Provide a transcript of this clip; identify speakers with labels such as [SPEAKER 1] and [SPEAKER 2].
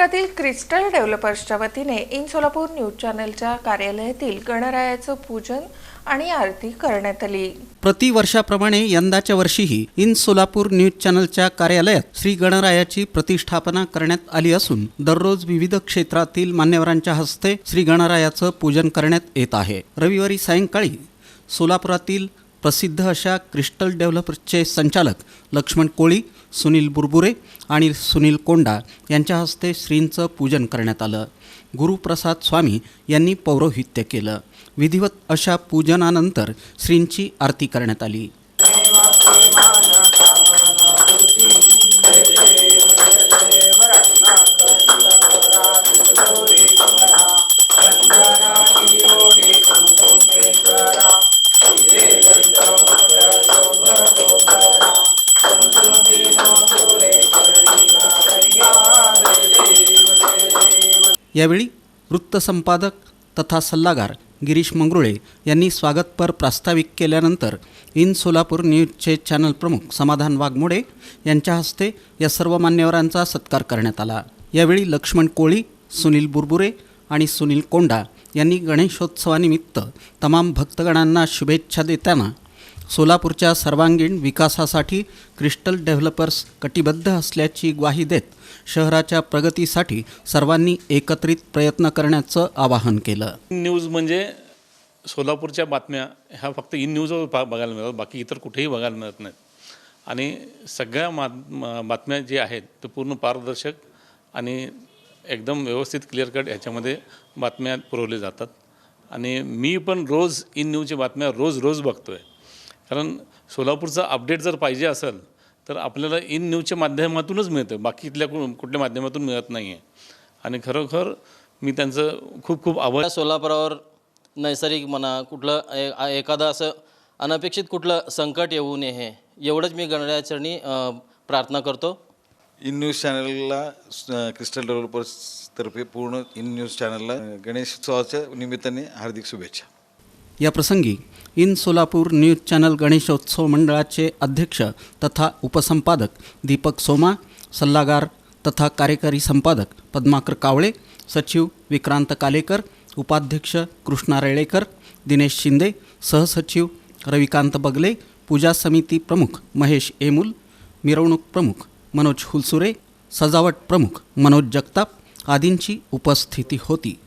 [SPEAKER 1] सोलापुरातील crystal डेव्हलपर्सच्या वतीने in Solapur news चॅनलच्या कार्यालयातील गणरायाचं पूजन आणि आरती करण्यात आली.
[SPEAKER 2] प्रतिवर्षाप्रमाणे यंदाच्या वर्षीही इन सोलापूर न्यूज चॅनलच्या कार्यालयात श्री गणरायाची प्रतिष्ठापना करण्यात आली असून दररोज विविध क्षेत्रातील मान्यवरांच्या हस्ते श्री गणरायाचं पूजन करण्यात येत आहे. रविवारी सायंकाळी सोलापुरातील प्रसिद्ध अशा क्रिस्टल डेव्हलपर्सचे संचालक लक्ष्मण कोळी सुनील बुरबुरे आणि सुनील कोंडा यांच्या हस्ते श्रींचं पूजन करण्यात आलं. गुरुप्रसाद स्वामी यांनी पौरोहित्य केलं. विधिवत अशा पूजनानंतर श्रींची आरती करण्यात आली. यावेळी वृत्तसंपादक तथा सल्लागार गिरीश मंगरुळे यांनी स्वागतपर प्रास्ताविक केल्यानंतर इन सोलापूर न्यूजचे चॅनल प्रमुख समाधान वाघमोडे यांच्या हस्ते या सर्व मान्यवरांचा सत्कार करण्यात आला. यावेळी लक्ष्मण कोळी सुनील बुरबुरे आणि सुनील कोंडा यांनी गणेशोत्सवानिमित्त तमाम भक्तगणांना शुभेच्छा देताना सोलापूरच्या सर्वांगीण विकासासाठी क्रिस्टल डेव्हलपर्स कटिबद्ध असल्याची ग्वाही देत शहराच्या प्रगतीसाठी सर्वांनी एकत्रित प्रयत्न करण्याचं आवाहन केलं.
[SPEAKER 3] न्यूज म्हणजे सोलापूरच्या बातम्या ह्या फक्त इन न्यूजवर पा बघायला मिळतात बाकी इतर कुठेही बघायला मिळत नाहीत. आणि सगळ्या मा बातम्या जे आहेत ते पूर्ण पारदर्शक आणि एकदम व्यवस्थित क्लिअर कट ह्याच्यामध्ये बातम्या पुरवल्या जातात. आणि मी पण रोज इन न्यूजच्या बातम्या रोज रोज बघतो आहे कारण सोलापूरचा अपडेट जर पाहिजे असेल तर आपल्याला इन न्यूजच्या माध्यमातूनच मिळतं. बाकी इथल्या कु कुठल्या माध्यमातून मिळत नाही आहे आणि खरोखर मी त्यांचं खूप खूप आभार
[SPEAKER 4] या सोलापुरावर नैसर्गिक म्हणा कुठलं एखादं असं अनपेक्षित कुठलं संकट येऊ नये हे एवढंच मी गणरायाचरणी प्रार्थना करतो.
[SPEAKER 5] इन न्यूज चॅनलला क्रिस्टल डेव्हलपर्सतर्फे पूर्ण इन न्यूज चॅनलला गणेशोत्सवाच्या निमित्ताने हार्दिक शुभेच्छा.
[SPEAKER 2] या प्रसंगी in Solapur news channel Ganeshotsav मंडळाचे अध्यक्ष तथा उपसंपादक दीपक सोमा सल्लागार तथा कार्यकारी संपादक पद्माकर कावळे सचिव विक्रांत कालेकर उपाध्यक्ष कृष्णा रेळेकर दिनेश शिंदे सहसचिव रविकांत बगले पूजा समिती प्रमुख महेश एमुल मिरवणूक प्रमुख मनोज हुलसुरे सजावट प्रमुख मनोज जगताप आदींची उपस्थिती होती.